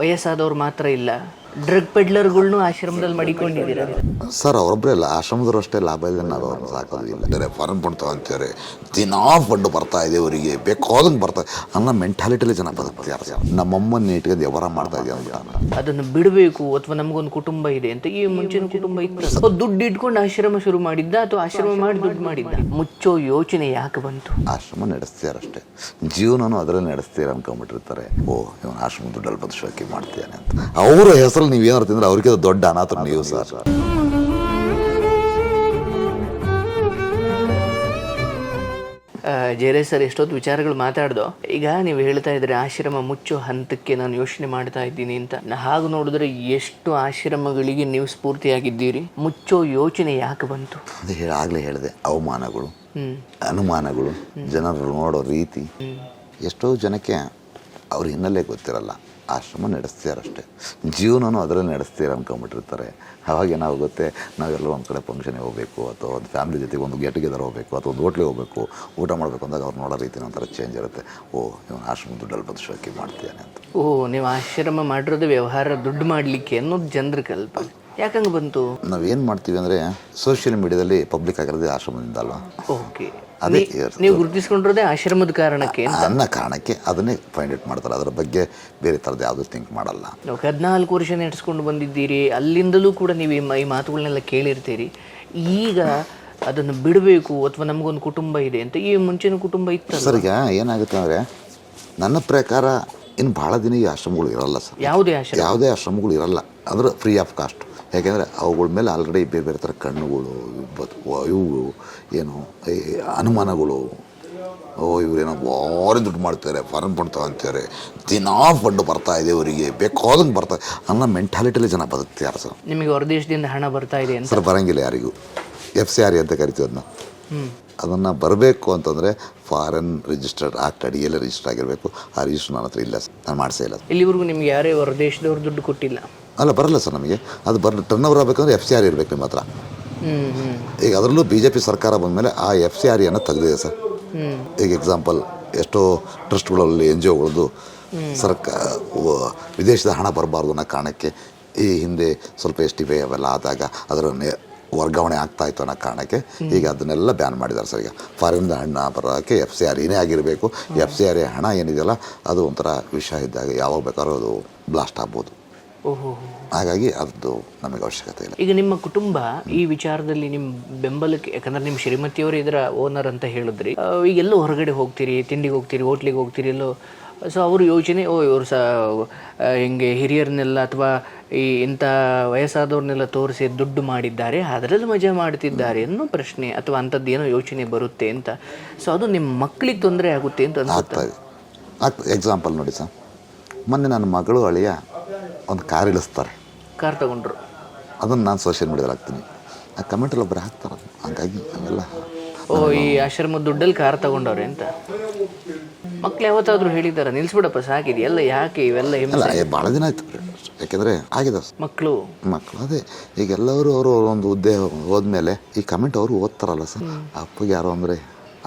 ವಯಸ್ಸಾದವ್ರು ಮಾತ್ರ ಇಲ್ಲ ಡ್ರಗ್ ಪೆಡ್ಲರ್ಗಳ್ನು ಆಶ್ರಮದಲ್ಲಿ ಮಡಿಕೊಂಡಿದ್ದೀರ? ಸರ್ ಅವರೊಬ್ಬರೇ ಇಲ್ಲ ಆಶ್ರಮದವರು ಅಷ್ಟೇ ಲಾಭ ಇದೆ ನಾವು ಅವ್ರನ್ನ ಸಾಕೋದಿಲ್ಲ ಬೇರೆ ಫಾರನ್ ಫಂಡ್ ತಗೊಂತಾರೆ ದಿನಾ ಫಂಡ್ ಬರ್ತಾ ಇದೆ ಅವರಿಗೆ. ಬೇಕಾದಂಗೆ ಬರ್ತಾ ಅನ್ನೋ ಮೆಂಟಾಲಿಟಿಲಿ ಜನ ಬದುಕ್ತಿದ್ದಾರೆ ಸರ್ ನಮ್ಮಮ್ಮನ್ನ ಇಟ್ಕೊಂಡು ವ್ಯವಹಾರ ಮಾಡ್ತಾ ಇದೆ ಅಂತ ಅದನ್ನು ಬಿಡಬೇಕು ಅಥವಾ ನಮಗೊಂದು ಕುಟುಂಬ ಇದೆ ಅಂತ ಈ ಮುಂಚಿನ ಕುಟುಂಬ ಇತ್ತು. ದುಡ್ಡು ಇಟ್ಕೊಂಡು ಆಶ್ರಮ ಶುರು ಮಾಡಿದ್ದ ಅಥವಾ ಆಶ್ರಮ ಮಾಡಿ ದುಡ್ಡು ಮಾಡಿದ್ದ? ಮುಚ್ಚೋ ಯೋಚನೆ ಯಾಕೆ ಬಂತು? ಆಶ್ರಮ ನಡೆಸ್ತೀರಷ್ಟೇ ಜೀವನನೂ ಅದರಲ್ಲಿ ನಡೆಸ್ತೀರ ಅನ್ಕೊಂಡ್ಬಿಟ್ಟಿರ್ತಾರೆ. ಓ ಇವನು ಆಶ್ರಮ ದುಡ್ಡಲ್ಲಿ ಬದುಕಿ ಮಾಡ್ತೀಯಾನೆ ಅಂತ. ಅವರ ಹೆಸರಲ್ಲಿ ನೀವು ಏನಾರು ತಿಂದ್ರೆ ಅವ್ರಿಗೆ ಅದು ದೊಡ್ಡ ಅನಾಥರು ನೀವು ಸರ್. ಜಯರಾಜ್ ಸರ್ ಎಷ್ಟೊತ್ತು ವಿಚಾರಗಳು ಮಾತಾಡ್ದೋ? ಈಗ ನೀವು ಹೇಳ್ತಾ ಇದ್ರೆ ಆಶ್ರಮ ಮುಚ್ಚೋ ಹಂತಕ್ಕೆ ನಾನು ಯೋಚನೆ ಮಾಡ್ತಾ ಇದ್ದೀನಿ ಅಂತ. ನಾ ಹಾಗೆ ನೋಡಿದ್ರೆ ಎಷ್ಟು ಆಶ್ರಮಗಳಿಗೆ ನೀವು ಸ್ಫೂರ್ತಿಯಾಗಿದ್ದೀರಿ? ಮುಚ್ಚೋ ಯೋಚನೆ ಯಾಕೆ ಬಂತು? ಅದೇ ಹೇಳಿ ಆಗಲೇ ಹೇಳಿದೆ ಅವಮಾನಗಳು ಹ್ಮ್. ಅನುಮಾನಗಳು ಜನರು ನೋಡೋ ರೀತಿ ಎಷ್ಟೋ ಜನಕ್ಕೆ ಅವ್ರ ಹಿನ್ನೆಲೆ ಗೊತ್ತಿರಲ್ಲ. ಆಶ್ರಮ ನಡೆಸ್ತೀರಷ್ಟೇ ಜೀವನನೂ ಅದರಲ್ಲಿ ನಡೆಸ್ತೀರ ಅಂದ್ಕೊಂಬಿಟ್ಟಿರ್ತಾರೆ ಅವಾಗ ಏನಾಗುತ್ತೆ? ಗೊತ್ತೇ ನಾವೆಲ್ಲ ಒಂದು ಕಡೆ ಫಂಕ್ಷನ್ಗೆ ಹೋಗಬೇಕು ಅಥವಾ ಒಂದು ಫ್ಯಾಮಿಲಿ ಜೊತೆಗೆ ಒಂದು ಗೆಟ್ ಟುಗೆದರ್ ಹೋಗಬೇಕು ಅಥವಾ ಒಂದು ಹೋಟ್ಲಿಗೆ ಹೋಗಬೇಕು ಊಟ ಮಾಡಬೇಕು ಅಂದಾಗ ಅವ್ರು ನೋಡೋ ರೀತಿ ಒಂಥರ ಚೇಂಜ್ ಇರುತ್ತೆ. ಓ ಇವನು ಆಶ್ರಮ ದುಡ್ಡಲ್ಲಿ ಬದುಕಿ ಮಾಡ್ತೀಯಾನೆ ಅಂತ. ಓ ನೀವು ಆಶ್ರಮ ಮಾಡಿರೋದು ವ್ಯವಹಾರ ದುಡ್ಡು ಮಾಡಲಿಕ್ಕೆ ಅನ್ನೋದು ಜನರ ಕಲ್ಪ. ಯಾಕಂಗೆ ಬಂತು? ನಾವೇನು ಮಾಡ್ತೀವಿ ಅಂದರೆ ಸೋಷಿಯಲ್ ಮೀಡಿಯಾದಲ್ಲಿ ಪಬ್ಲಿಕ್ ಆಗಿರೋದೇ ಆಶ್ರಮದಿಂದ ಅಲ್ವಾ? ಓಕೆ ಅದೇ ನೀವು ಗುರುತಿಸ್ಕೊಂಡಿರೋದೇ ಆಶ್ರಮದ ಕಾರಣಕ್ಕೆ ಅನ್ನ ಕಾರಣಕ್ಕೆ ಅದನ್ನೇ ಫೈಂಡ್ ಔಟ್ ಮಾಡ್ತಾರೆ. ಅದರ ಬಗ್ಗೆ ಬೇರೆ ಥರದ್ದು ಯಾವುದೂ ಥಿಂಕ್ ಮಾಡಲ್ಲ. ನಾವು ಹದಿನಾಲ್ಕು ವರ್ಷ ನಡೆಸ್ಕೊಂಡು ಬಂದಿದ್ದೀರಿ. ಅಲ್ಲಿಂದಲೂ ಕೂಡ ನೀವು ಈ ಮಾತುಗಳನ್ನೆಲ್ಲ ಕೇಳಿರ್ತೀರಿ. ಈಗ ಅದನ್ನು ಬಿಡಬೇಕು ಅಥವಾ ನಮಗೊಂದು ಕುಟುಂಬ ಇದೆ ಅಂತ. ಈ ಮುಂಚಿನ ಕುಟುಂಬ ಇತ್ತು ಸರ್ ಈಗ ಏನಾಗುತ್ತೆ ಅಂದರೆ ನನ್ನ ಪ್ರಕಾರ ಇನ್ನು ಭಾಳ ದಿನ ಈ ಆಶ್ರಮಗಳು ಇರಲ್ಲ ಸರ್. ಯಾವುದೇ ಆಶ್ರಮ. ಯಾವುದೇ ಆಶ್ರಮಗಳು ಇರಲ್ಲ. ಅಂದ್ರೆ ಫ್ರೀ ಆಫ್ ಕಾಸ್ಟ್ ಯಾಕೆಂದರೆ ಅವುಗಳ ಮೇಲೆ ಆಲ್ರೆಡಿ ಬೇರೆ ಬೇರೆ ಥರ ಕಣ್ಣುಗಳು ಇವುಗಳು ಇವು ಏನು ಅನುಮಾನಗಳು. ಓ ಇವರೇನೋ ಭಾರಿ ದುಡ್ಡು ಮಾಡ್ತಾರೆ ಫಾರನ್ ಫಂಡ್ ತಗೊಂತಾರೆ ದಿನಾ ಫಂಡ್ ಬರ್ತಾ ಇದೆ ಅವರಿಗೆ ಬೇಕಾದಂಗೆ ಬರ್ತಾ ಅನ್ನೋ ಮೆಂಟಾಲಿಟಿಲಿ ಜನ ಬದುಕ್ತಿದ್ದಾರೆ ಸರ್? ನಿಮಗೆ ಹೊರದೇಶದಿಂದ ಹಣ ಬರ್ತಾ ಇದೆ ಸರ್ ಬರಂಗಿಲ್ಲ ಯಾರಿಗೂ. ಎಫ್ ಸಿ ಆರ್ ಅಂತ ಕರಿತೀವಿ ಅದನ್ನ. ಅದನ್ನು ಬರಬೇಕು ಅಂತಂದರೆ ಫಾರಿನ್ ರಿಜಿಸ್ಟರ್ಡ್ ಆಕ್ಟ್ ಅಡಿಯಲ್ಲಿ ರಿಜಿಸ್ಟರ್ ಆಗಿರಬೇಕು. ಆ ರಿಜಿಸ್ಟರ್ ನನ್ನ ಹತ್ರ ಇಲ್ಲ ಸರ್. ನಾನು ಮಾಡಿಸೇ ಇಲ್ಲ ಇಲ್ಲಿವರೆಗೂ ನಿಮ್ಗೆ ಯಾರೇ ಹೊರದೇಶದವ್ರು ದುಡ್ಡು ಕೊಟ್ಟಿಲ್ಲ. ಅಲ್ಲ ಬರಲ್ಲ ಸರ್ ನಮಗೆ. ಅದು ಬರ್ ಟರ್ನ್ ಓವರ್ ಆಗಬೇಕಂದ್ರೆ ಎಫ್ ಸಿ ಆರ್ ಇರಬೇಕು ನಿಮ್ಮ ಹತ್ರ. ಈಗ ಅದರಲ್ಲೂ ಬಿ ಜೆ ಪಿ ಸರ್ಕಾರ ಬಂದಮೇಲೆ ಆ ಎಫ್ ಸಿ ಆರ್ ಅನ್ನು ತೆಗೆದಿದೆ ಸರ್. ಈಗ ಎಕ್ಸಾಂಪಲ್ ಎಷ್ಟೋ ಟ್ರಸ್ಟ್ಗಳಲ್ಲಿ ಎನ್ ಜಿ ಒಗಳದ್ದು ಸರ್ಕಾರ ವಿದೇಶದ ಹಣ ಬರಬಾರ್ದು ಅನ್ನೋ ಕಾರಣಕ್ಕೆ ಈ ಹಿಂದೆ ಸ್ವಲ್ಪ ಎಸ್ ಟಿ ಪಿ ಅವೆಲ್ಲ ಆದಾಗ ಅದರ ವರ್ಗಾವಣೆ ಆಗ್ತಾ ಇತ್ತು ಅನ್ನೋ ಕಾರಣಕ್ಕೆ ಈಗ ಅದನ್ನೆಲ್ಲ ಬ್ಯಾನ್ ಮಾಡಿದ್ದಾರೆ ಸರ್ ಈಗ. ಫಾರಿನ್ ಹಣ ಬರೋಕ್ಕೆ ಎಫ್ ಸಿ ಆರ್ ಏನೇ ಆಗಿರಬೇಕು ಎಫ್ ಸಿ ಆರ್ ಹಣ ಏನಿದೆಯಲ್ಲ ಅದು ಒಂಥರ ವಿಷಯ ಇದ್ದಾಗ ಯಾವಾಗ ಬೇಕಾದ್ರೂ ಅದು ಬ್ಲಾಸ್ಟ್ ಆಗ್ಬೋದು. ಹಾಗಾಗಿ ಅದು ನಮಗೆ ಅವಶ್ಯಕತೆ ಇಲ್ಲ. ಈಗ ನಿಮ್ಮ ಕುಟುಂಬ ಈ ವಿಚಾರದಲ್ಲಿ ನಿಮ್ಮ ಬೆಂಬಲಕ್ಕೆ ಯಾಕಂದ್ರೆ ನಿಮ್ಮ ಶ್ರೀಮತಿಯವರು ಇದರ ಓನರ್ ಅಂತ ಹೇಳಿದ್ರಿ. ಈಗ ಎಲ್ಲೂ ಹೊರಗಡೆ ಹೋಗ್ತೀರಿ ತಿಂಡಿಗೆ ಹೋಗ್ತೀರಿ ಹೋಟ್ಲಿಗೆ ಹೋಗ್ತೀರಿ ಎಲ್ಲೋ. ಸೊ ಅವರು ಯೋಚನೆ ಓ ಇವರು ಸಹ ಹಿಂಗೆ ಹಿರಿಯರನ್ನೆಲ್ಲ ಅಥವಾ ಈ ಇಂಥ ವಯಸ್ಸಾದವ್ರನ್ನೆಲ್ಲ ತೋರಿಸಿ ದುಡ್ಡು ಮಾಡಿದ್ದಾರೆ ಅದರಲ್ಲಿ ಮಜಾ ಮಾಡ್ತಿದ್ದಾರೆ ಅನ್ನೋ ಪ್ರಶ್ನೆ ಅಥವಾ ಅಂಥದ್ದು ಏನೋ ಯೋಚನೆ ಬರುತ್ತೆ ಅಂತ. ಸೊ ಅದು ನಿಮ್ಮ ಮಕ್ಕಳಿಗೆ ತೊಂದರೆ ಆಗುತ್ತೆ ಅಂತ ಅನ್ಸುತ್ತೆ? ಆಗ್ತಾ ಇದೆ. ಆಗ್ತದೆ ಎಕ್ಸಾಂಪಲ್ ನೋಡಿ ಸರ್. ಮೊನ್ನೆ ನನ್ನ ಮಗಳು ಅಳಿಯ ಒಂದು ಕಾರ್ ಇಳಿಸ್ತಾರೆ. ಕಾರ್ ತಗೊಂಡ್ರು. ಅದನ್ನು ನಾನು ಸೋಷಿಯಲ್ ಮೀಡಿಯಾದಲ್ಲಿ ಹಾಕ್ತೀನಿ. ಆ ಕಮೆಂಟಲ್ಲಿ ಒಬ್ಬರು ಹಾಕ್ತಾರೆ. ಹಾಗಾಗಿ ಅವೆಲ್ಲ ಓ ಈ ಆಶ್ರಮದ ದುಡ್ಡಲ್ಲಿ ಕಾರ್ ತಗೊಂಡವ್ರೆ ಅಂತ. ಮಕ್ಳು ಯಾವತ್ತಾದ್ರೂ ಹೇಳಿದ್ದಾರೆ? ನಿಲ್ಸ್ಬಿಡಪ್ಪ ಸಾಕಿದೆ ಎಲ್ಲ ಯಾಕೆ ಇವೆಲ್ಲ ಇಲ್ಲ ಹಿಂಸೆ ಭಾಳ ದಿನ ಆಯ್ತು ಯಾಕೆಂದರೆ ಆಗಿದೆ ಮಕ್ಕಳು ಮಕ್ಕಳು ಅದೇ. ಈಗ ಎಲ್ಲರೂ ಅವರು ಒಂದು ಹುದ್ದೆ ಹೋದ್ಮೇಲೆ ಈ ಕಮೆಂಟ್ ಅವರು ಓದ್ತಾರಲ್ಲ ಸರ್. ಅಪ್ಪಗೆ ಯಾರೋ ಅಂದರೆ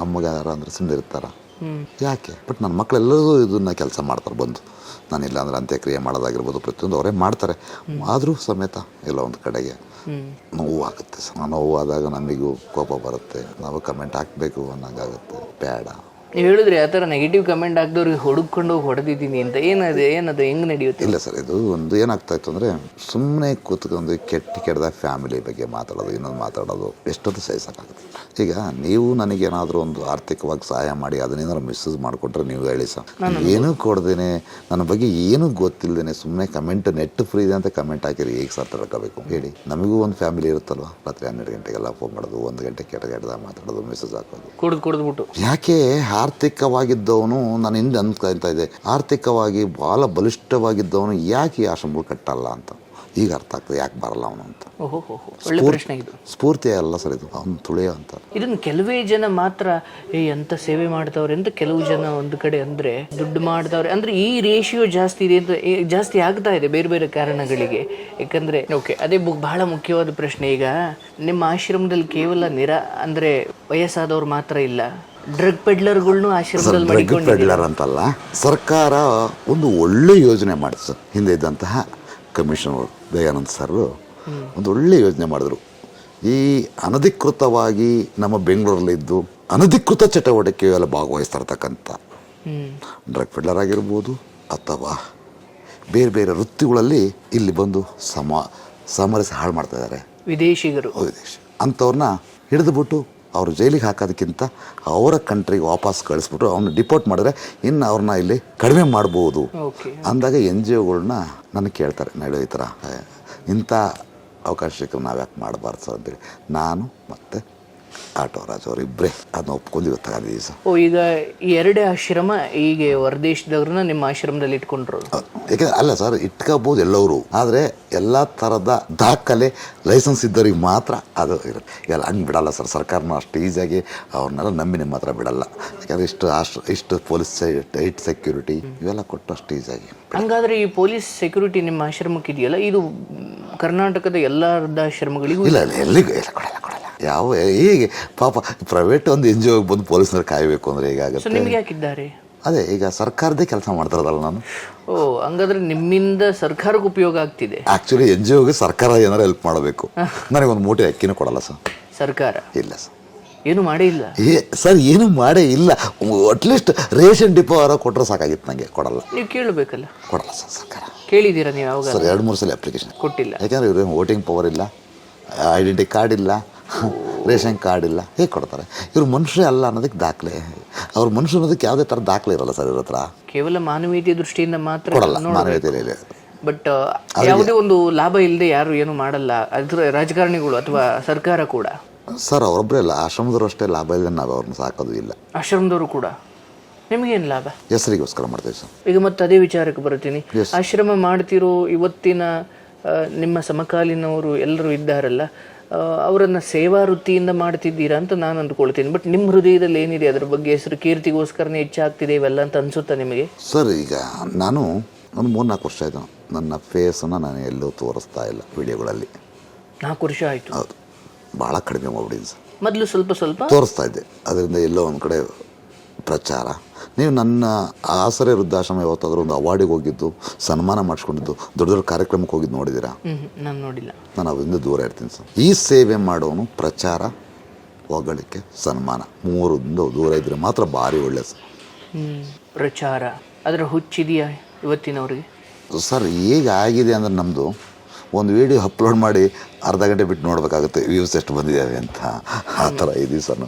ಅಮ್ಮಗೆ ಯಾರೋ ಅಂದರೆ ಸುಮ್ಮನೆ ಇರ್ತಾರ ಯಾಕೆ? ಬಟ್ ನನ್ನ ಮಕ್ಕಳೆಲ್ಲರೂ ಇದನ್ನ ಕೆಲಸ ಮಾಡ್ತಾರೆ ಬಂದು. ನಾನಿಲ್ಲ ಅಂದ್ರೆ ಅಂತ್ಯಕ್ರಿಯೆ ಮಾಡೋದಾಗಿರ್ಬೋದು, ಪ್ರತಿಯೊಂದು ಅವರೇ ಮಾಡ್ತಾರೆ. ಆದರೂ ಸಮೇತ ಎಲ್ಲ ಒಂದು ಕಡೆಗೆ ನೋವು ಆಗುತ್ತೆ ಸರ್. ನೋವು ಆದಾಗ ನಮಗೂ ಕೋಪ ಬರುತ್ತೆ. ನಾವು ಕಮೆಂಟ್ ಹಾಕಬೇಕು ಅನ್ನೋಂಗಾಗುತ್ತೆ. ಬೇಡ. ನೀವು ಹೇಳಿದ್ರೆ ಆ ಥರ ನೆಗೆಟಿವ್ ಕಮೆಂಟ್ ಹಾಕ್ದವ್ರಿಗೆ ಹುಡುಕೊಂಡು ಹೊಡೆದಿದ್ದೀನಿ ಅಂತ ಏನದು ಏನದು ಹೆಂಗೆ ನಡೆಯುತ್ತೆ? ಇಲ್ಲ ಸರ್ ಇದು ಒಂದು ಏನಾಗ್ತಾ ಇತ್ತು ಅಂದರೆ ಸುಮ್ಮನೆ ಕೂತ್ಕೊಂಡು ಕೆಟ್ಟ ಕೆಡದ ಫ್ಯಾಮಿಲಿ ಬಗ್ಗೆ ಮಾತಾಡೋದು ಇನ್ನೊಂದು ಮಾತಾಡೋದು ಎಷ್ಟೊತ್ತು ಸಹಿಸೋಕ್ಕಾಗುತ್ತೆ. ಈಗ ನೀವು ನನಗೇನಾದರೂ ಒಂದು ಆರ್ಥಿಕವಾಗಿ ಸಹಾಯ ಮಾಡಿ ಅದನ್ನೇನಾದ್ರು ಮಿಸ್ಯೂಸ್ ಮಾಡಿಕೊಟ್ರೆ ನೀವು ಹೇಳಿ ಸರ್. ಏನೂ ಕೊಡ್ದೇನೆ? ನನ್ನ ಬಗ್ಗೆ ಏನೂ ಗೊತ್ತಿಲ್ಲದೇನೆ ಸುಮ್ಮನೆ ಕಮೆಂಟ್ ನೆಟ್ ಫ್ರೀ ಇದೆ ಅಂತ ಕಮೆಂಟ್ ಹಾಕಿರಿ ಈಗ ಸರ್ ತಡ್ಕೋಬೇಕು ಹೇಳಿ. ನಮಗೂ ಒಂದು ಫ್ಯಾಮಿಲಿ ಇರುತ್ತಲ್ವ? ರಾತ್ರಿ ಹನ್ನೆರಡು ಗಂಟೆಗೆಲ್ಲ ಫೋನ್ ಮಾಡೋದು ಒಂದು ಗಂಟೆ ಕೆಟ್ಟ ಕೆಟ್ಟದಾಗ ಮಾತಾಡೋದು ಮೆಸೇಜ್ ಹಾಕೋದು. ಕುಡ್ದು ಕುಡಿದ್ಬಿಟ್ಟು ಯಾಕೆ? ಆರ್ಥಿಕವಾಗಿದ್ದವನು ನಾನು ಹಿಂದೆ ಅನ್ಕೊಳ್ತಾ ಇದ್ದೆ ಆರ್ಥಿಕವಾಗಿ ಭಾಳ ಬಲಿಷ್ಠವಾಗಿದ್ದವನು ಯಾಕೆ ಈ ಆಶ್ರಮಗಳು ಕಟ್ಟಲ್ಲ ಅಂತ? ಈಗ ಅರ್ಥ ಆಗ್ತದೆ ಯಾಕೆ ಬರಲ್ಲ ಅವನು ಅಂತ. ಸ್ಫೂರ್ತಿ ಅಲ್ಲ ಸರ್ ಇದು ಅವ್ನು ತುಳಿಯೋ ಅಂತ. ಇದನ್ನು ಕೆಲವೇ ಜನ ಮಾತ್ರ ಏ ಎಂತ ಸೇವೆ ಮಾಡ್ತವ್ರೆ ಅಂತ ಕೆಲವು ಜನ ಒಂದು ಕಡೆ ಅಂದ್ರೆ ದುಡ್ಡು ಮಾಡ್ತವ್ರೆ ಅಂದ್ರೆ ಈ ರೇಷಿಯೋ ಜಾಸ್ತಿ ಇದೆ ಅಂತ ಜಾಸ್ತಿ ಆಗ್ತಾ ಇದೆ ಬೇರೆ ಬೇರೆ ಕಾರಣಗಳಿಗೆ. ಯಾಕಂದ್ರೆ ಓಕೆ ಅದೇ ಬಹಳ ಮುಖ್ಯವಾದ ಪ್ರಶ್ನೆ ಈಗ. ನಿಮ್ಮ ಆಶ್ರಮದಲ್ಲಿ ಕೇವಲ ನಿರ ಅಂದ್ರೆ ವಯಸ್ಸಾದವ್ರು ಮಾತ್ರ ಇಲ್ಲ. ಡ್ರಗ್ ಪೆಡ್ಲರ್ಗಳ್ನು ಆಶ್ರಮದಲ್ಲಿ ಡ್ರಗ್ ಮಡಿಕೊಂಡಿದ್ದಾರೆ. ಪೆಡ್ಲರ್ ಅಂತಲ್ಲ ಸರ್ಕಾರ ಒಂದು ಒಳ್ಳೆ ಯೋಜನೆ ಮಾಡಿತು ಸರ್. ಹಿಂದೆ ಇದ್ದಂತಹ ಕಮಿಷನರ್ ದಯಾನಂದ್ ಸರ್ ಒಂದು ಒಳ್ಳೆ ಯೋಜನೆ ಮಾಡಿದ್ರು. ಈ ಅನಧಿಕೃತವಾಗಿ ನಮ್ಮ ಬೆಂಗಳೂರಲ್ಲಿದ್ದು ಅನಧಿಕೃತ ಚಟುವಟಿಕೆಯಲ್ಲಿ ಭಾಗವಹಿಸ್ತಾ ಇರ್ತಕ್ಕಂಥ ಡ್ರಗ್ ಪೆಡ್ಲರ್ ಆಗಿರ್ಬೋದು ಅಥವಾ ಬೇರೆ ಬೇರೆ ವೃತ್ತಿಗಳಲ್ಲಿ ಇಲ್ಲಿ ಬಂದು ಸಮ ಸಾಮರಸ್ಯ ಹಾಳು ಮಾಡ್ತಾ ಇದ್ದಾರೆ. ವಿದೇಶಿಗರು. ವಿದೇಶ. ಅಂಥವ್ರನ್ನ ಹಿಡಿದುಬಿಟ್ಟು ಅವರು ಜೈಲಿಗೆ ಹಾಕೋದಕ್ಕಿಂತ ಅವರ ಕಂಟ್ರಿಗೆ ವಾಪಸ್ ಕಳಿಸ್ಬಿಟ್ಟು ಅವ್ನ ಡಿಪೋರ್ಟ್ ಮಾಡಿದ್ರೆ ಇನ್ನು ಅವ್ರನ್ನ ಇಲ್ಲಿ ಕಡಿಮೆ ಮಾಡ್ಬೋದು. ಅಂದಾಗ ಎನ್ ಜಿ ಒಗಳನ್ನ ನನಗೆ ಕೇಳ್ತಾರೆ ನಡು ಈ ಥರ ಇಂಥ ಅವಕಾಶಕ್ಕೆ ನಾವು ಯಾಕೆ ಮಾಡಬಾರ್ದು ಸರ್ ಅಂತೇಳಿ ನಾನು ಮತ್ತು ಆಟೋ ರಾಜ್ ಅವರು ಇಬ್ಬರೇ ಅದನ್ನ ಒಪ್ಕೊಂಡು ಇವತ್ತು ತಗೊಂಡಿದ್ದೀವಿ ಓ ಈಗ ಈ ಎರಡೇ ಆಶ್ರಮ ಹೀಗೆ ಹೊರದೇಶದವ್ರನ್ನ ನಿಮ್ಮ ಆಶ್ರಮದಲ್ಲಿ ಇಟ್ಕೊಂಡ್ರು. ಯಾಕಂದ್ರೆ ಅಲ್ಲ ಸರ್ ಇಟ್ಕೋಬೋದು ಎಲ್ಲವರು ಆದರೆ ಎಲ್ಲ ಥರದ ದಾಖಲೆ ಲೈಸೆನ್ಸ್ ಇದ್ದವ್ರಿಗೆ ಮಾತ್ರ ಅದು ಇರುತ್ತೆ. ಎಲ್ಲ ಹಂಗೆ ಬಿಡಲ್ಲ ಸರ್ ಸರ್ಕಾರನೂ ಅಷ್ಟು ಈಸಿಯಾಗಿ ಅವ್ರನ್ನೆಲ್ಲ ನಂಬಿ ನಿಮ್ಮ ಹತ್ರ ಬಿಡಲ್ಲ. ಯಾಕಂದ್ರೆ ಇಷ್ಟು ಅಷ್ಟು ಇಷ್ಟು ಪೊಲೀಸ್ ಟೈಟ್ ಸೆಕ್ಯೂರಿಟಿ ಇವೆಲ್ಲ ಕೊಟ್ಟು ಅಷ್ಟು ಈಸಿಯಾಗಿ ಹಂಗಾದ್ರೆ ಈ ಪೊಲೀಸ್ ಸೆಕ್ಯೂರಿಟಿ ನಿಮ್ಮ ಆಶ್ರಮಕ್ಕೆ ಇದೆಯಲ್ಲ ಇದು ಕರ್ನಾಟಕದ ಎಲ್ಲ ಆಶ್ರಮಗಳಿಗೂ ಇಲ್ಲ ಕೊಡಲ್ಲ ಕೊಡಲ್ಲ. ಯಾವ ಹೇಗೆ? ಪಾಪ ಪ್ರೈವೇಟ್ ಒಂದು ಎನ್ ಜಿ ಒಗೆ ಬಂದು ಪೊಲೀಸ್ನವ್ರು ಕಾಯಬೇಕು ಅಂದ್ರೆ ಈಗ ಹೇಗಾಗುತ್ತೆ ನಿಮ್ಗೆ ಯಾಕಿದ್ದಾರೆ? ಅದೇ ಈಗ ಸರ್ಕಾರದೇ ಕೆಲಸ ಮಾಡ್ತಾರದಲ್ಲ ನಾನು. ಓ ಹಂಗಾದ್ರೆ ನಿಮ್ಮಿಂದ ಸರ್ಕಾರಕ್ಕೆ ಉಪಯೋಗ ಆಗ್ತಿದೆ. ಆ್ಯಕ್ಚುಲಿ ಎನ್ ಜಿ ಒಗೆ ಸರ್ಕಾರ ಏನಾರು ಹೆಲ್ಪ್ ಮಾಡಬೇಕು. ನನಗೆ ಒಂದು ಮೂಟೆ ಅಕ್ಕಿನೂ ಕೊಡಲ್ಲ ಸರ್. ಸರ್ಕಾರ? ಇಲ್ಲ ಸರ್. ಏನು ಮಾಡೇ ಇಲ್ಲ? ಏ ಸರ್ ಏನು ಮಾಡೇ ಇಲ್ಲ. ಅಟ್ಲೀಸ್ಟ್ ರೇಷನ್ ಡಿಪೋ ಅವರ ಕೊಟ್ಟರೆ ಸಾಕಾಗಿತ್ತು ನನಗೆ ಕೊಡಲ್ಲ. ನೀವು ಕೇಳಬೇಕಲ್ಲ? ಕೊಡಲ್ಲ ಸರ್ ಸರ್ಕಾರ. ಕೇಳಿದ್ದೀರಾ ನೀವು ಯಾವಾಗ ಸರ್ ಎರಡು ಮೂರು ಸಲ ಅಪ್ಲಿಕೇಶನ್ ಕೊಟ್ಟಿಲ್ಲ. ಯಾಕಂದ್ರೆ ಇವ್ರೇನು ವೋಟಿಂಗ್ ಪವರ್ ಇಲ್ಲ ಐಡೆಂಟಿ ಕಾರ್ಡ್ ಇಲ್ಲ ರೇಷನ್ ಕಾರ್ಡ್ ಇಲ್ಲ ಹೇಗೆ ಕೊಡ್ತಾರೆ? ಇವ್ರು ಮನುಷ್ಯ ಅಲ್ಲ ಅನ್ನೋದಕ್ಕೆ ದಾಖಲೆ. ಅವ್ರ ಮನುಷ್ಯ ಅನ್ನೋದಕ್ಕೆ ಯಾವುದೇ ಥರ ದಾಖಲೆ ಇರಲ್ಲ ಸರ್ ಇವ್ರ ಹತ್ರ. ಕೇವಲ ಮಾನವೀಯತೆ ದೃಷ್ಟಿಯಿಂದ ಮಾತ್ರ ಕೊಡಲ್ಲ ಮಾನವೀಯತೆ ಇಲ್ಲ. ಬಟ್ ಯಾವುದೇ ಒಂದು ಲಾಭ ಇಲ್ಲದೆ ಯಾರು ಏನು ಮಾಡಲ್ಲ. ಅದ್ರ ರಾಜಕಾರಣಿಗಳು ಅಥವಾ ಸರ್ಕಾರ ಕೂಡ. ಸರ್ ಅವರೊಬ್ಬರೇ ಇಲ್ಲ. ಆಶ್ರಮದವರು ಅಷ್ಟೇ ಲಾಭ ಇಲ್ಲ ನಾವು ಅವ್ರನ್ನ ಸಾಕೋದು ಇಲ್ಲ. ಆಶ್ರಮದವರು ಕೂಡ. ನಿಮಗೇನು ಲಾಭ? ಹೆಸರಿಗೋಸ್ಕರ ಮಾಡ್ತೀವಿ ಸರ್. ಈಗ ಮತ್ತೆ ಅದೇ ವಿಚಾರಕ್ಕೆ ಬರ್ತೀನಿ. ಆಶ್ರಮ ಮಾಡ್ತಿರೋ ಇವತ್ತಿನ ನಿಮ್ಮ ಸಮಕಾಲೀನವರು ಎಲ್ಲರೂ ಇದ್ದಾರಲ್ಲ ಅವರನ್ನ ಸೇವಾ ವೃತ್ತಿಯಿಂದ ಮಾಡ್ತಿದ್ದೀರಾ ಅಂತ ನಾನು ಅಂದ್ಕೊಳ್ತೀನಿ. ಬಟ್ ನಿಮ್ಮ ಹೃದಯದಲ್ಲಿ ಏನಿದೆ? ಅದ್ರ ಬಗ್ಗೆ ಹೆಸರು ಕೀರ್ತಿಗೋಸ್ಕರನೇ ಹೆಚ್ಚಾಗ್ತಿದೆ ಇವೆಲ್ಲ ಅಂತ ಅನ್ಸುತ್ತಾ ನಿಮಗೆ? ಸರ್ ಈಗ ನಾನು ಒಂದು ಮೂರು ನಾಲ್ಕು ವರ್ಷ ಆಯಿತು. ನನ್ನ ಫೇಸನ್ನು ನಾನು ಎಲ್ಲೂ ತೋರಿಸ್ತಾ ಇಲ್ಲ ವಿಡಿಯೋಗಳಲ್ಲಿ. ನಾಲ್ಕು ವರ್ಷ ಆಯಿತು. ಹೌದು. ಭಾಳ ಕಡಿಮೆ ಸರ್. ಮೊದಲು ಸ್ವಲ್ಪ ಸ್ವಲ್ಪ? ತೋರಿಸ್ತಾ ಇದ್ದೆ. ಅದರಿಂದ ಎಲ್ಲೋ ಒಂದು ಕಡೆ ಪ್ರಚಾರ. ನೀವು ನನ್ನ ಆಸರೆ ವೃದ್ಧಾಶ್ರಮ ಯಾವತ್ತಾದರೂ ಒಂದು ಅವಾರ್ಡಿಗೆ ಹೋಗಿದ್ದು ಸನ್ಮಾನ ಮಾಡಿಸ್ಕೊಂಡಿದ್ದು ದೊಡ್ಡ ದೊಡ್ಡ ಕಾರ್ಯಕ್ರಮಕ್ಕೆ ಹೋಗಿದ್ದು ನೋಡಿದ್ದೀರಾ? ನಾನು ನೋಡಿಲ್ಲ. ನಾನು ಅದರಿಂದ ದೂರ ಇರ್ತೀನಿ ಸರ್. ಈ ಸೇವೆ ಮಾಡೋನು ಪ್ರಚಾರ ಹೊಗಳಿಕೆ ಸನ್ಮಾನ. ಮೂರರಿಂದ ದೂರ ಇದ್ದರೆ ಮಾತ್ರ ಭಾರಿ ಒಳ್ಳೆ ಸರ್. ಪ್ರಚಾರ. ಅದರ ಹುಚ್ಚಿದೆಯಾ ಇವತ್ತಿನವ್ರಿಗೆ? ಸರ್ ಈಗ ಆಗಿದೆ ಅಂದರೆ ನಮ್ಮದು ಒಂದು ವಿಡಿಯೋ ಅಪ್ಲೋಡ್ ಮಾಡಿ ಅರ್ಧ ಗಂಟೆ ಬಿಟ್ಟು ನೋಡಬೇಕಾಗುತ್ತೆ ವ್ಯೂಸ್ ಎಷ್ಟು ಬಂದಿದ್ದಾವೆ ಅಂತ. ಆ ಥರ ಇದೀವಿ ಸರ್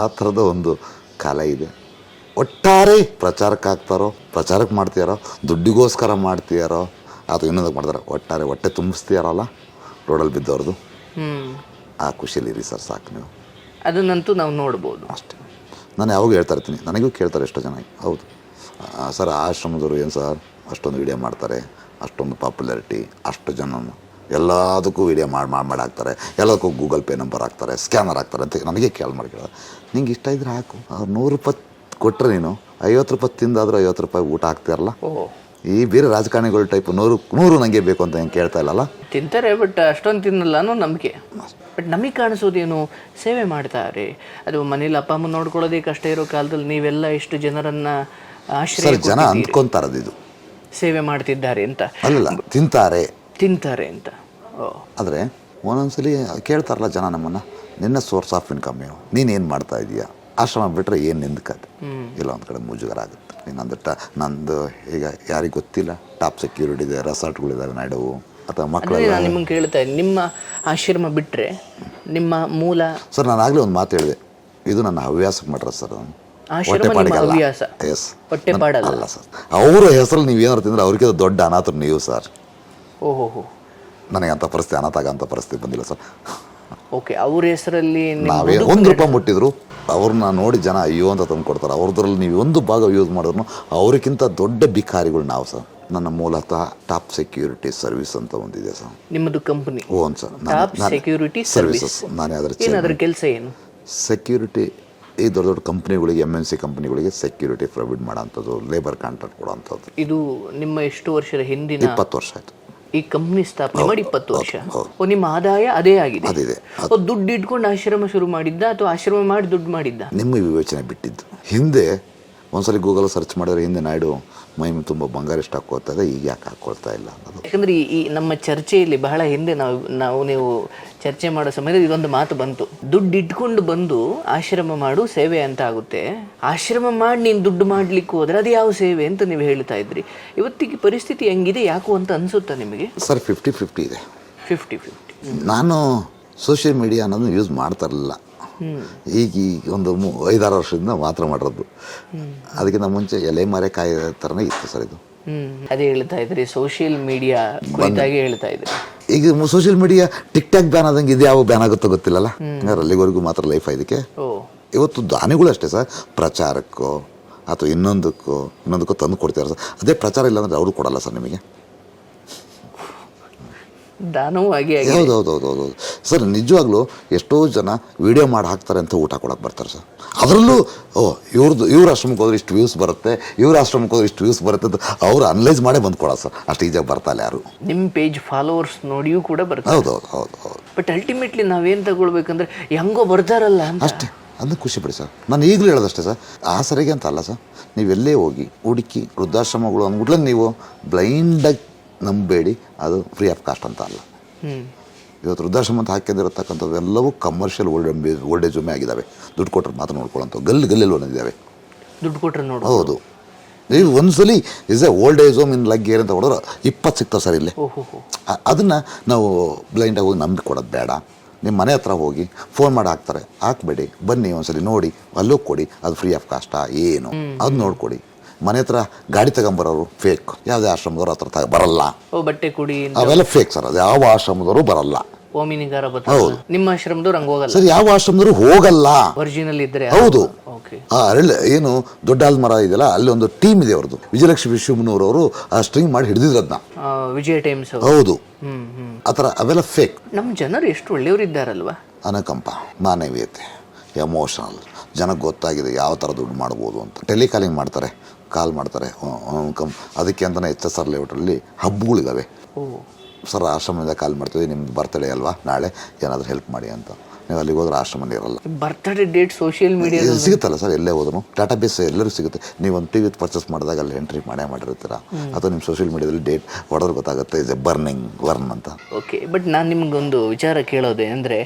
ಆ ಥರದ ಒಂದು ಕಾಲ ಇದೆ. ಒಟ್ಟಾರೆ ಪ್ರಚಾರಕ್ಕೆ ಹಾಕ್ತಾರೋ ಪ್ರಚಾರಕ್ಕೆ ಮಾಡ್ತೀಯಾರೋ ದುಡ್ಡಿಗೋಸ್ಕರ ಮಾಡ್ತೀಯಾರೋ ಅದು ಇನ್ನೊಂದಕ್ಕೆ ಮಾಡ್ತಾರೆ. ಒಟ್ಟಾರೆ ಹೊಟ್ಟೆ ತುಂಬಿಸ್ತೀಯಾರಲ್ಲ ರೋಡಲ್ಲಿ ಬಿದ್ದವ್ರದ್ದು ಆ ಖುಷಿಯಲ್ಲಿರಿ ಸರ್ ಸಾಕು ನೀವು. ಅದನ್ನಂತೂ ನಾವು ನೋಡ್ಬೋದು. ಅಷ್ಟೇ. ನಾನು ಯಾವಾಗ ಹೇಳ್ತಾ ಇರ್ತೀನಿ ನನಗೂ ಕೇಳ್ತಾರೆ ಎಷ್ಟೋ ಜನ. ಹೌದು. ಸರ್ ಆಶ್ರಮದವರು ಏನು ಸರ್ ಅಷ್ಟೊಂದು ವಿಡಿಯೋ ಮಾಡ್ತಾರೆ ಅಷ್ಟೊಂದು ಪಾಪ್ಯುಲಾರಿಟಿ ಅಷ್ಟು ಜನ. ಎಲ್ಲದಕ್ಕೂ ವೀಡಿಯೋ ಮಾಡಿ ಮಾಡಿ ಮಾಡಿ ಹಾಕ್ತಾರೆ. ಎಲ್ಲದಕ್ಕೂ ಗೂಗಲ್ ಪೇ ನಂಬರ್ ಹಾಕ್ತಾರೆ ಸ್ಕ್ಯಾನರ್ ಹಾಕ್ತಾರೆ ಅಂತ ನನಗೆ ಕೇಳಿ ಮಾಡಿ ಕೇಳೋದು ನಿಂಗೆ ಇಷ್ಟ ಇದ್ರೆ ಹಾಕು. ನೂರು ರೂಪಾಯಿ ಕೊಟ್ಟರೆ ನೀನು ಐವತ್ತು ರೂಪಾಯಿ ತಿಂದಾದರೂ ಐವತ್ತು ರೂಪಾಯಿ ಊಟ ಹಾಕ್ತಿರಲ್ಲ ಈ ಬೇರೆ ರಾಜಕಾರಣಿಗಳ ಟೈಪ್ ನೂರು ನೂರು ನನಗೆ ಬೇಕು ಅಂತ ಹೆಂಗೆ ಕೇಳ್ತಾ ಇಲ್ಲಲ್ಲ? ತಿಂತಾರೆ ಬಟ್ ಅಷ್ಟೊಂದು ತಿನ್ನಲ್ಲ ಅನ್ನೋ ನಂಬಿಕೆ ಬಟ್ ನಮಗೆ ಕಾಣಿಸೋದೇನು? ಸೇವೆ ಮಾಡ್ತಾರೆ. ಅದು ಮನೇಲಿ ಅಪ್ಪ ಅಮ್ಮ ನೋಡ್ಕೊಳ್ಳೋದೇ ಕಷ್ಟ ಇರೋ ಕಾಲದಲ್ಲಿ ನೀವೆಲ್ಲ ಇಷ್ಟು ಜನರನ್ನ ಆಶ್ರಯ ಜನ ಅಂದ್ಕೊಂತಾರದು ಅಂದ್ಕೊಂತಾರೆ ಇದು. ಸೇವೆ ಮಾಡ್ತಿದ್ದಾರೆ ಅಂತ. ಅಲ್ಲ ತಿಂತಾರೆ. ತಿಂತಾರೆ ಅಂತ. ಆದರೆ ಒಂದೊಂದ್ಸಲಿ ಕೇಳ್ತಾರಲ್ಲ ಜನ ನಮ್ಮನ್ನು ನಿನ್ನ ಸೋರ್ಸ್ ಆಫ್ ಇನ್ಕಮ್ ಏನು? ನೀನೇನು ಮಾಡ್ತಾ ಇದೀಯಾ? ಆಶ್ರಮ ಬಿಟ್ಟರೆ ಏನು ನಿಂದ್ಕತ್ತೆ ಇಲ್ಲ ಒಂದು ಕಡೆ ಮುಜುಗರ ಆಗುತ್ತೆ ಇನ್ನೊಂದು ಟ ನಂದು ಈಗ ಯಾರಿಗೆ ಗೊತ್ತಿಲ್ಲ ಟಾಪ್ ಸೆಕ್ಯೂರಿಟಿ ಇದೆ ರೆಸಾರ್ಟ್ಗಳಿದ್ದಾವೆ ನಡುವು ಅಥವಾ ಮಕ್ಕಳು ನಿಮ್ಗೆ ನಾನು ಕೇಳ್ತಾ ಇದ್ದೀನಿ ನಿಮ್ಮ ಆಶ್ರಮ ಬಿಟ್ಟರೆ ನಿಮ್ಮ ಮೂಲ ಸರ್ ನಾನು ಆಗಲೇ ಒಂದು ಮಾತು ಹೇಳಿದೆ. ಇದು ನನ್ನ ಹವ್ಯಾಸಕ್ಕೆ ಮಾಡ್ರೆ ಸರ್ ಹವ್ಯಾಸ? ಎಸ್ ಅಲ್ಲ ಸರ್. ಅವರ ಹೆಸರು ನೀವು ಏನಾರು ತಿಂದರೆ ಅವ್ರಿಗೆ ದೊಡ್ಡ ಅನಾಥರು ನೀವು ಸರ್. ಓಹೋ ಹೋ ನನಗೆ ಅಂತ ಪರಿಸ್ಥಿತಿ ಅನಾಥ ಆಗಂತ ಪರಿಸ್ಥಿತಿ ಬಂದಿಲ್ಲ ಸರ್. ಓಕೆ ಅವ್ರ ಹೆಸರಲ್ಲಿ ನಾವೇ ಒಂದು ರೂಪಾಯಿ ಮುಟ್ಟಿದ್ರು ಅವ್ರನ್ನ ನೋಡಿ ಜನ ಅಯ್ಯೋ ಅಂತ ತಂದು ಕೊಡ್ತಾರೆ. ಅವ್ರದ್ರಲ್ಲಿ ನೀವು ಒಂದು ಭಾಗ ಯೂಸ್ ಮಾಡಿದ್ರು ಅವ್ರಿಗಿಂತ ದೊಡ್ಡ ಬಿಕಾರಿಗಳು ನಾವು ಸರ್. ನನ್ನ ಮೂಲತಃ ಟಾಪ್ ಸೆಕ್ಯೂರಿಟಿ ಸರ್ವಿಸ್ ಅಂತ ಒಂದಿದೆ ಸರ್. ನಿಮ್ಮದು company own sir. Top security service services ನಾನೇ ಅದರ ಕೆಲಸ ಏನು? ಸೆಕ್ಯೂರಿಟಿ ಈ ದೊಡ್ಡ ದೊಡ್ಡ ಕಂಪ್ನಿಗಳಿಗೆ ಎಂ ಎನ್ ಸಿ ಕಂಪ್ನಿಗಳಿಗೆ ಸೆಕ್ಯೂರಿಟಿ ಪ್ರೊವೈಡ್ ಮಾಡೋಂಥದ್ದು ಲೇಬರ್ ಕಾಂಟ್ರಾಕ್ಟ್ ಕೊಡೋಂಥದ್ದು ಇದು ನಿಮ್ಮ ಎಷ್ಟು ವರ್ಷದ ಹಿಂದಿನ ಇಪ್ಪತ್ತು ವರ್ಷ ಆಯಿತು. ಈ ಕಂಪ್ನಿ ಸ್ಥಾಪನೆ ಮಾಡಿ ಇಪ್ಪತ್ತು ವರ್ಷ. ನಿಮ್ಮ ಆದಾಯ ಅದೇ ಆಗಿದೆ. ಅದಿದೆ ದುಡ್ಡು ಇಟ್ಕೊಂಡು ಆಶ್ರಮ ಶುರು ಮಾಡಿದ್ದ ಅಥವಾ ಆಶ್ರಮ ಮಾಡಿ ದುಡ್ಡು ಮಾಡಿದ್ದ? ನಿಮ್ಮ ವಿವೇಚನೆ ಬಿಟ್ಟಿದ್ದು. ಹಿಂದೆ ಒಂದ್ಸಲಿ ಗೂಗಲ್ ಸರ್ಚ್ ಮಾಡಿದ್ರೆ ಹಿಂದೆ ನಾಯ್ಡು ಮೈ ತುಂಬ ಬಂಗಾರ ಇಷ್ಟ ಹಾಕ್ಕೊಳ್ತಾ ಇದೆ ಈಗ ಯಾಕೆ ಹಾಕ್ಕೊಳ್ತಾ ಇಲ್ಲ ಅನ್ನೋದು. ಯಾಕಂದ್ರೆ ಈ- ಈ ನಮ್ಮ ಚರ್ಚೆಯಲ್ಲಿ ಬಹಳ ಹಿಂದೆ ನಾವು ನಾವು ನೀವು ಚರ್ಚೆ ಮಾಡೋ ಸಮಯದಲ್ಲಿ ಇದೊಂದು ಮಾತು ಬಂತು. ದುಡ್ಡು ಇಟ್ಕೊಂಡು ಬಂದು ಆಶ್ರಮ ಮಾಡು ಸೇವೆ ಅಂತ ಆಗುತ್ತೆ. ಆಶ್ರಮ ಮಾಡಿ ನೀನು ದುಡ್ಡು ಮಾಡ್ಲಿಕ್ಕೆ ಹೋದ್ರೆ ಅದು ಯಾವ ಸೇವೆ ಅಂತ ನೀವು ಹೇಳ್ತಾ ಇದ್ರಿ. ಇವತ್ತಿಗೆ ಪರಿಸ್ಥಿತಿ ಹೆಂಗಿದೆ ಯಾಕೋ ಅಂತ ಅನ್ಸುತ್ತಾ ನಿಮಗೆ? ಸರ್ ಫಿಫ್ಟಿ ಫಿಫ್ಟಿ ಇದೆ. ಫಿಫ್ಟಿ ಫಿಫ್ಟಿ ನಾನು ಸೋಷಿಯಲ್ ಮೀಡಿಯಾ ಅನ್ನೋದನ್ನ ಯೂಸ್ ಮಾಡ್ತಾ ಇರಲಿಲ್ಲ. ಈಗ ಈಗ ಒಂದು ಮೂ ಐದಾರು ವರ್ಷದಿಂದ ಮಾತ್ರ ಮಾಡಿರೋದು. ಅದಕ್ಕಿಂತ ಮುಂಚೆ ಎಲೆ ಮರೆ ಕಾಯಿ ಥರನೇ ಇತ್ತು ಸರ್ ಇದು. ಅದೇ ಹೇಳ್ತಾ ಇದ್ರಿ ಸೋಷಿಯಲ್ ಮೀಡಿಯಾ ಕುರಿತಾಗಿ ಹೇಳ್ತಾ ಇದ್ರಿ. ಈಗ social media TikTok ban ಆದಂಗೆ ಇದು ಯಾವ ಬ್ಯಾನ್ ಆಗುತ್ತೋ ಗೊತ್ತಿಲ್ಲಲ್ಲ? ಹಂಗಾರೆ ಅಲ್ಲಿವರೆಗೂ ಮಾತ್ರ ಲೈಫ್ ಇದಕ್ಕೆ? ಇವತ್ತು ದಾನಿಗಳು ಅಷ್ಟೇ ಸರ್ ಪ್ರಚಾರಕ್ಕೋ ಅಥವಾ ಇನ್ನೊಂದಕ್ಕೋ ಇನ್ನೊಂದಕ್ಕೋ ತಂದು ಕೊಡ್ತಾರೆ ಸರ್. ಅದೇ ಪ್ರಚಾರ ಇಲ್ಲ ಅಂದರೆ ಅವರು ಕೊಡಲ್ಲ ಸರ್ ನಿಮಗೆ? ದಾನವೂ ಆಗಿ ಆಗಿದೆ. ಹೌದು ಹೌದು ಹೌದು ಹೌದು ಸರ್ ನಿಜವಾಗ್ಲೂ ಎಷ್ಟೋ ಜನ ವಿಡಿಯೋ ಮಾಡಿ ಹಾಕ್ತಾರೆ ಅಂತ ಊಟ ಕೊಡಕ್ಕೆ ಬರ್ತಾರೆ ಸರ್. ಅದರಲ್ಲೂ ಓ ಇವ್ರದ್ದು ಇವ್ರ ಆಶ್ರಮಕ್ಕೆ ಹೋದ್ರೆ ಇಷ್ಟು ವ್ಯೂಸ್ ಬರುತ್ತೆ ಇವ್ರ ಆಶ್ರಮಕ್ಕೆ ಹೋದ್ರೆ ಇಷ್ಟು ವ್ಯೂಸ್ ಬರುತ್ತೆ ಅಂತ ಅವ್ರು ಅನಲೈಸ್ ಮಾಡೇ ಬಂದು ಕೊಡ ಸರ್. ಅಷ್ಟು ಈಜಾಗಿ ಬರ್ತಾಲೆ ಯಾರು. ನಿಮ್ಮ ಪೇಜ್ ಫಾಲೋವರ್ಸ್ ನೋಡಿಯೂ ಕೂಡ ಬರ್ತಾರೆ. ಹೌದು ಹೌದು ಹೌದು. ಹೌದು ಬಟ್ ಅಲ್ಟಿಮೇಟ್ಲಿ ನಾವೇನು ತಗೊಳ್ಬೇಕಂದ್ರೆ ಹೆಂಗೋ ಬರ್ತಾರಲ್ಲ ಅಂತ. ಅಷ್ಟೇ ಅದನ್ನ ಖುಷಿ ಪಡಿ ಸರ್. ನಾನು ಈಗಲೂ ಹೇಳೋದಷ್ಟೇ ಸರ್. ಆಸರೆಗೆ ಸರಿಗೆ ಅಂತ ಅಲ್ಲ ಸರ್. ನೀವೆಲ್ಲೇ ಹೋಗಿ ಹುಡುಕಿ ವೃದ್ಧಾಶ್ರಮಗಳು ಅಂದ್ಬಿಟ್ಲೆ ನೀವು ಬ್ಲೈಂಡಾಗಿ ನಂಬೇಡಿ ಅದು ಫ್ರೀ ಆಫ್ ಕಾಸ್ಟ್ ಅಂತ ಅಲ್ಲ. ಇವತ್ತು ವೃದ್ಧಾಶ್ರಮ ಅಂತ ಹಾಕಿದಿರತಕ್ಕಂಥದ್ದು ಎಲ್ಲವೂ ಕಮರ್ಷಿಯಲ್ ಓಲ್ಡ್ ಓಲ್ಡ್ ಏಜ್ ಹೋಮೇ ಆಗಿದ್ದಾವೆ. ದುಡ್ಡು ಕೊಟ್ಟರೆ ಮಾತ್ರ ನೋಡ್ಕೊಳ್ಳೋಂಥ ಗಲ್ಲಿ ಗಲ್ಲಲ್ಲಿ ಒಂದಿದ್ದಾವೆ ದುಡ್ಡು ಕೊಟ್ಟರೆ ನೋಡಿ ಹೌದು. ನೀವು ಒಂದ್ಸಲಿ is a old age home in Laggere ಅಂತ ಹೊಡೆದ್ರೆ ಇಪ್ಪತ್ತು ಸಿಗ್ತಾವೆ ಸರ್ ಇಲ್ಲೇ. ಅದನ್ನ ನಾವು ಬ್ಲೈಂಡಾಗಿ ಹೋಗಿ ನಂಬಿ ಕೊಡೋದು ಬೇಡ. ನಿಮ್ಮ ಮನೆ ಹತ್ರ ಹೋಗಿ ಫೋನ್ ಮಾಡಿ ಹಾಕ್ತಾರೆ. ಹಾಕ್ಬೇಡಿ ಬನ್ನಿ ಒಂದ್ಸಲಿ ನೋಡಿ ಅಲ್ಲೂ ಕೊಡಿ. ಅದು ಫ್ರೀ ಆಫ್ ಕಾಸ್ಟಾ ಏನು? ಅದು ನೋಡ್ಕೊಡಿ. ಮನೆ ಹತ್ರ ಗಾಡಿ ತಗೊಂಬರೋರು ಫೇಕ್ ಯಾವುದೇ ಆಶ್ರಮದವರು ಹತ್ರ ತಗ ಬರಲ್ಲ. ಓ ಬಟ್ಟೆ ಕುಡಿ ಅವೆಲ್ಲ ಫೇಕ್ ಸರ್ ಅದು ಯಾವ ಆಶ್ರಮದವರು ಬರಲ್ಲ. ಓಮಿನಿಗಾರ ಬರ್ತಾರೆ ನಿಮ್ಮ ಆಶ್ರಮದವ್ರು ಹಂಗ ಹೋಗಲ್ಲ? ಸರ್ ಯಾವ ಆಶ್ರಮದವರು ಹೋಗಲ್ಲ. ಒರಿಜಿನಲ್ ಇದ್ರೆ ಹೌದು. ಓಕೆ ಆ ಅರಳಿ ಏನು ದೊಡ್ಡ ಆಲ್ಮರ ಇದೆಯಲ್ಲ ಅಲ್ಲಿ ಒಂದು ಟೀಮ್ ಇದೆ ಅವ್ರದ್ದು ವಿಜಯಲಕ್ಷ್ಮಿ ಅವರು ಆ ಸ್ಟ್ರಿಂಗ್ ಮಾಡಿ ಹಿಡಿದಿದ್ರು ಅದನ್ನ ವಿಜಯ ಟೈಮ್ಸ್ ಹೌದು. ಹ್ಮ್ ಹ್ಮ್. ಆ ಥರ ಅವೆಲ್ಲ ಫೇಕ್ ನಮ್ಮ ಜನರು ಎಷ್ಟು ಒಳ್ಳೆಯವರಿದ್ದಾರಲ್ವಾ? ಅನಕಂಪ ಮಾನವೀಯತೆ ಎಮೋಷನಲ್ ಜನಕ್ಕೆ ಗೊತ್ತಾಗಿದೆ ಯಾವ ಥರ ದುಡ್ಡು ಮಾಡ್ಬೋದು ಅಂತ. ಟೆಲಿಕಾಲಿಂಗ್ ಮಾಡ್ತಾರೆ. ಕಾಲ್ ಮಾಡ್ತಾರೆ ಕಮ್ ಅದಕ್ಕೆ ಅಂತಲೇ ಎಚ್ ಎಸ್ ಆರ್ ಲೇಔಟಲ್ಲಿ ಹಬ್ಬಗಳಿದ್ದಾವೆ ಸರ್ ಆಶ್ರಮದಿಂದ ಕಾಲ್ ಮಾಡ್ತೀವಿ ನಿಮ್ದು ಬರ್ತಡೇ ಅಲ್ವಾ? ನಾಳೆ ಏನಾದರೂ ಹೆಲ್ಪ್ ಮಾಡಿ ಅಂತ. ನೀವು ಅಲ್ಲಿಗೆ ಹೋದ್ರೆ ಆಶ್ರಮನೇ ಇರಲ್ಲ ಬರ್ತ್ಡೇ ಡೇಟ್ ಸೋಷಿಯಲ್ ಮೀಡಿಯಾ ಸಿಗುತ್ತಲ್ಲ ಸರ್ ಎಲ್ಲೇ ಹೋದ್ರು? ಡಾಟಾ ಬೇಸ್ ಎಲ್ಲರೂ ಸಿಗುತ್ತೆ. ನೀವು ಒಂದು ಟಿ ವಿ ಪರ್ಚೇಸ್ ಮಾಡಿದಾಗ ಅಲ್ಲಿ ಎಂಟ್ರಿ ಮಾಡೇ ಮಾಡಿರ್ತೀರ? ಅಥವಾ ನಿಮ್ಮ ಸೋಷಿಯಲ್ ಮೀಡಿಯಾದಲ್ಲಿ ಡೇಟ್ ಹೊಡೆದ್ರೆ ಗೊತ್ತಾಗುತ್ತೆ ಇಸ್ ಎ ಬರ್ನಿಂಗ್ ವರ್ನ್ ಅಂತ. ಓಕೆ ಬಟ್ ನಾನು ನಿಮ್ಗೊಂದು ವಿಚಾರ ಕೇಳೋದೆ ಅಂದರೆ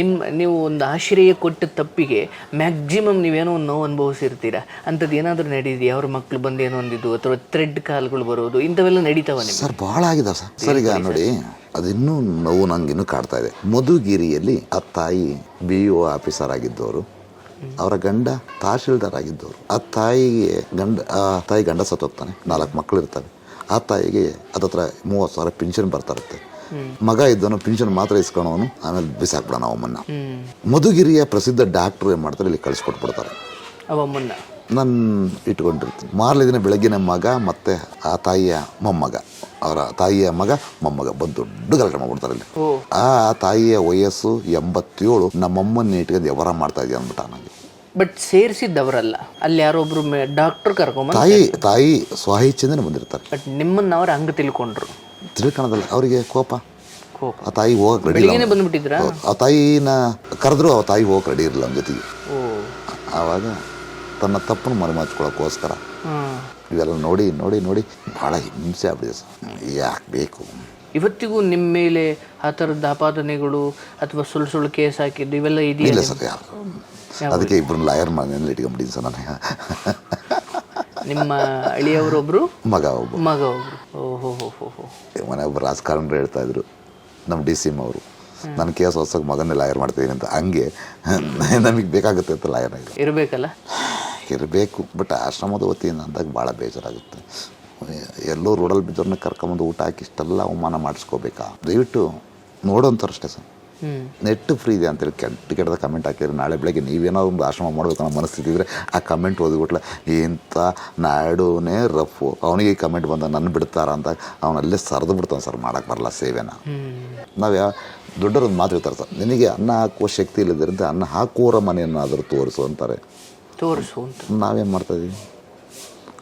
ನಿಮ್ಮ ನೀವು ಒಂದು ಆಶ್ರಯ ಕೊಟ್ಟ ತಪ್ಪಿಗೆ ಮ್ಯಾಕ್ಸಿಮಮ್ ನೀವೇನೋ ಒಂದು ನೋವು ಅನುಭವಿಸಿರ್ತೀರ? ಅಂಥದ್ದು ಏನಾದರೂ ನಡೀದಿದೆಯಾ ಅವ್ರ ಮಕ್ಕಳು ಬಂದು ಏನೋ ಒಂದಿದ್ದು ಅಥವಾ ಥ್ರೆಡ್ ಕಾಲ್ಗಳು ಬರೋದು ಇಂಥವೆಲ್ಲ ನಡೀತಾವ ಸರ್ ಭಾಳ ಆಗಿದೆ ಸರ್. ಸರ್ ಈಗ ನೋಡಿ ಅದಿನ್ನೂ ನೋವು ನಂಗೆ ಇನ್ನೂ ಕಾಡ್ತಾ ಇದೆ. ಮಧುಗಿರಿಯಲ್ಲಿ ಆ ತಾಯಿ ಬಿ ಒ ಆಫೀಸರ್ ಆಗಿದ್ದವರು ಅವರ ಗಂಡ ತಹಶೀಲ್ದಾರ್ ಆಗಿದ್ದವರು. ಆ ತಾಯಿಗೆ ಗಂಡ ಆ ತಾಯಿ ಗಂಡ ಸತ್ತೋಗ್ತಾನೆ ನಾಲ್ಕು ಮಕ್ಕಳು ಇರ್ತವೆ. ಆ ತಾಯಿಗೆ ಅದತ್ರ ಮೂವತ್ತು ಸಾವಿರ ಪಿನ್ಷನ್ ಬರ್ತಾ ಇರುತ್ತೆ. ಮಗ ಇದ್ದವನು ಪಿನ್ಷನ್ ಮಾತ್ರ ಇಸ್ಕೊಳೋನು ಆಮೇಲೆ ಬಿಸಾಕ್ಬಿಡೋಣ ಅವಮ್ಮನ್ನ. ಮಧುಗಿರಿಯ ಪ್ರಸಿದ್ಧ ಡಾಕ್ಟ್ರು ಏನು ಮಾಡ್ತಾರೆ ಇಲ್ಲಿ ಕಳಿಸ್ಕೊಟ್ಬಿಡ್ತಾರೆ. ಅವಮ್ಮನ್ನ ನಾನು ಇಟ್ಕೊಂಡಿರ್ತೀನಿ. ಮಾರನೇ ದಿನ ಬೆಳಗ್ಗಿನ ಮಗ ಮತ್ತು ಆ ತಾಯಿಯ ಮೊಮ್ಮಗ. ಅವರ ತಾಯಿಯ ಮಗ ಮೊಮ್ಮಗ ಬಂದು ದೊಡ್ಡ ಗಲಾಟೆ ಮಾಡ್ಬಿಡ್ತಾರೆ ಇಲ್ಲಿ ಆ ತಾಯಿಯ ವಯಸ್ಸು ಎಂಬತ್ತೇಳು ನಮ್ಮಮ್ಮನ್ನ ಇಟ್ಕೊಂಡು ವ್ಯವಹಾರ ಮಾಡ್ತಾ ಇದೆಯಾ ಅಂದ್ಬಿಟ್ಟ ನನಗೆ. ಬಟ್ ಸೇರಿಸಿದ್ದವರಲ್ಲ. ಅಲ್ಲಿ ಯಾರೊಬ್ರು ಡಾಕ್ಟರ್ ಕರ್ಕೊಂಡ್ ತಾಯಿ ತಾಯಿ ಸ್ವಇಚ್ಛೆಯಿಂದನೇ ಬಂದಿರ್ತಾರೆ. ಬಟ್ ನಿಮ್ಮನ್ನ ಅವ್ರು ಹಂಗೆ ತಿಳ್ಕೊಂಡ್ರು. ತಿಳ್ಕೊಳೋದಲ್ಲ ಅವರಿಗೆ ಕೋಪ. ಆ ತಾಯಿ ಹೋಗಕ್ ರೆಡಿ ಬಂದ್ಬಿಟ್ಟಿದ್ರ? ಆ ತಾಯಿನ ಕರೆದ್ರು ಆ ತಾಯಿ ಹೋಗಕ್ ರೆಡಿ ಇರಲಿಲ್ಲ ನಮ್ಮ ಜೊತೆಗೆ. ಓ. ಆವಾಗ ತನ್ನ ತಪ್ಪನ್ನು ಮರೆಮಾಚ್ಕೊಳ್ಳೋಕ್ಕೋಸ್ಕರ. ಇವೆಲ್ಲ ನೋಡಿ ನೋಡಿ ನೋಡಿ ಭಾಳ ಹಿಂಸೆ ಆಗಿದೆ ಸರ್. ಯಾಕೆ ಬೇಕು? ಇವತ್ತಿಗೂ ನಿಮ್ಮ ಮೇಲೆ ಆ ಥರದ ಆಪಾದನೆಗಳು ಅಥವಾ ಸುಳ್ಳು ಸುಳ್ಳು ಕೇಸ್ ಹಾಕಿದ್ದು ಇವೆಲ್ಲ ಇದೆಯಲ್ಲ ಇಲ್ಲ ಸರ್ ಯಾರು? ಅದಕ್ಕೆ ಇಬ್ಬರನ್ನ ಲಾಯರ್ ಮಾಡಿ ಇಟ್ಕೊಂಡ್ಬಿಟ್ಟಿದ್ದೀನಿ ಸರ್ ನಾನು. ನಿಮ್ಮ ಅಳಿಯವರೊಬ್ರು? ಮಗ ಒಬ್ಬ ಮಗ ಒಬ್ರು. ಓಹೋ ಹೋ ಹೋ ಹೋ. ಮನೆ ಒಬ್ಬ ರಾಜಕಾರಣರು ಹೇಳ್ತಾ ಇದ್ರು. ನಮ್ಮ ಡಿ ಸಿ ಎಂ ಅವರು. ನನ್ನ ಕೇಸ್ ಹೊಸಕ್ಕೆ ಮಗನ್ನೇ ಲಾಯರ್ ಮಾಡ್ತಿದ್ದೀನಿ ಅಂತ. ಹಂಗೆ ನಮಗೆ ಬೇಕಾಗುತ್ತೆ ಅಂತ ಲಾಯರ್ ಆಗಿದೆ ಇರಬೇಕಲ್ಲ? ಇರಬೇಕು ಬಟ್ ಆಶ್ರಮದ ವತಿಯಿಂದ ಅಂದಾಗ ಭಾಳ ಬೇಜಾರಾಗುತ್ತೆ. ಎಲ್ಲೋ ರೋಡಲ್ಲಿ ಬಿದ್ದವ್ರನ್ನ ಕರ್ಕೊಂಬಂದು ಊಟ ಹಾಕಿ ಇಷ್ಟೆಲ್ಲ ಅವಮಾನ ಮಾಡಿಸ್ಕೋಬೇಕಾ? ದಯವಿಟ್ಟು ನೋಡೋಂಥವ್ರು ಅಷ್ಟೇ ಸರ್. ನೆಟ್ಟು ನೆಟ್ ಫ್ರೀ ಇದೆ ಅಂತೇಳಿ ಕೆಟ್ಟ ಕೆಟ್ಟದ ಕಮೆಂಟ್ ಹಾಕಿದ್ರೆ ನಾಳೆ ಬೆಳಗ್ಗೆ ನೀವೇನೋ ಒಂದು ಆಶ್ರಮ ಮಾಡಬೇಕು ಅನ್ನೋ ಮನಸ್ಥಿತಿ ಇದ್ದರೆ ಆ ಕಮೆಂಟ್ ಓದಿಬಿಟ್ಲ ಇಂಥ ನಾಡುನೇ ರಫು ಅವನಿಗೆ ಈ ಕಮೆಂಟ್ ಬಂದ ನನ್ನ ಬಿಡ್ತಾರ? ಅಂತ ಅವನಲ್ಲೇ ಸರಿದು ಬಿಡ್ತಾನೆ ಸರ್ ಮಾಡೋಕ್ಕೆ ಬರಲ್ಲ ಸೇವೆನ. ನಾವು ಯಾವ ದೊಡ್ಡರೊಂದು ಮಾತು ಹೇಳ್ತಾರೆ ಸರ್ ನಿನಗೆ ಅನ್ನ ಹಾಕುವ ಶಕ್ತಿ ಇಲ್ಲದಿರಂತೆ ಅನ್ನ ಹಾಕುವವರ ಮನೆಯನ್ನಾದರೂ ತೋರಿಸು ಅಂತಾರೆ. ತೋರಿಸು ಅಂತ. ನಾವೇನು ಮಾಡ್ತಾಯಿದ್ದೀವಿ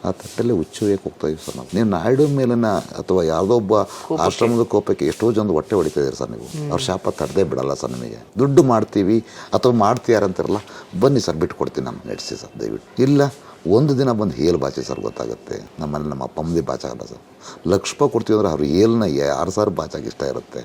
ಆ ತಟ್ಟಲ್ಲಿ ಹುಚ್ಚೋಯಕ್ಕೆ ಹೋಗ್ತಾ ಇದೀವಿ ಸರ್ ನಾವು. ನೀವು ನಾಯ್ಡು ಮೇಲಿನ ಅಥವಾ ಯಾವುದೋ ಒಬ್ಬ ಆಶ್ರಮದ ಕೋಪಕ್ಕೆ ಎಷ್ಟೋ ಜನ ಹೊಟ್ಟೆ ಹೊಡಿತಾ ಇದ್ದೀರಿ ಸರ್ ನೀವು. ಅವ್ರ ಶಾಪ ತಡೆದೇ ಬಿಡಲ್ಲ ಸರ್ ನಿಮಗೆ. ದುಡ್ಡು ಮಾಡ್ತೀವಿ ಅಥವಾ ಮಾಡ್ತೀಯಾರಂತಾರಲ್ಲ ಬನ್ನಿ ಸರ್ ಬಿಟ್ಟು ಕೊಡ್ತೀನಿ ನಮ್ಮ ನಡೆಸಿ ಸರ್ ದಯವಿಟ್ಟು. ಇಲ್ಲ ಒಂದು ದಿನ ಬಂದು ಹೇಲ್ ಬಾಚಿ ಸರ್ ಗೊತ್ತಾಗುತ್ತೆ. ನಮ್ಮಲ್ಲಿ ನಮ್ಮ ಅಪ್ಪ ಅಮ್ಮದಿ ಬಾಚಾಗಲ್ಲ ಸರ್. ಲಕ್ಷ್ಮ ರೂಪಾಯಿ ಕೊಡ್ತೀವಿ ಅಂದ್ರೆ ಅವ್ರು ಏಲ್ನ ಯಾರು ಸಾರು ಬಾಚಾಗಿ ಇಷ್ಟ ಇರುತ್ತೆ.